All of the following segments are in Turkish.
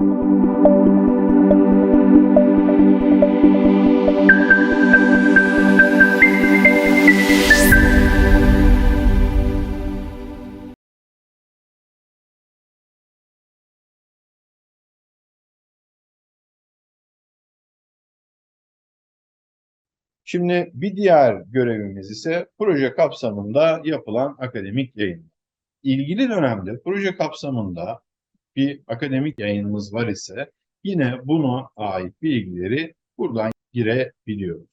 Şimdi bir diğer görevimiz ise proje kapsamında yapılan akademik yayın. İlgili dönemde proje kapsamında bir akademik yayınımız var ise yine buna ait bilgileri buradan girebiliyoruz.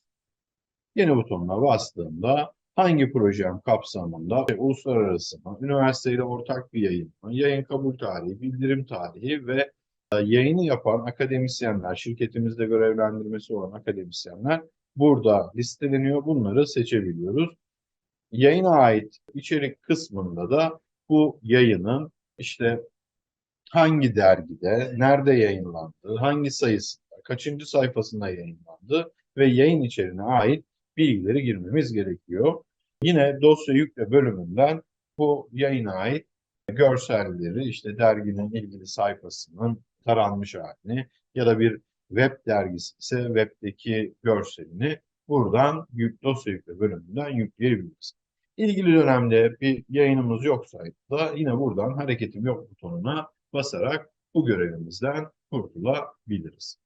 Yeni butonuna bastığımda hangi projem kapsamında uluslararası mı, üniversiteyle ortak bir yayın mı, yayın kabul tarihi, bildirim tarihi ve e, yayını yapan akademisyenler, şirketimizde görevlendirmesi olan akademisyenler burada listeleniyor. Bunları seçebiliyoruz. Yayına ait içerik kısmında da bu yayının işte hangi dergide, nerede yayınlandığı, hangi sayısında, kaçıncı sayfasında yayınlandı ve yayın içeriğine ait bilgileri girmemiz gerekiyor. Yine dosya yükle bölümünden bu yayına ait görselleri işte derginin ilgili sayfasının taranmış halini ya da bir web dergisi ise webdeki görselini buradan yük, dosya yükle bölümünden yükleyebiliriz. İlgili dönemde bir yayınımız yoksaydı da yine buradan hareketim yok butonuna basarak bu görevimizden kurtulabiliriz.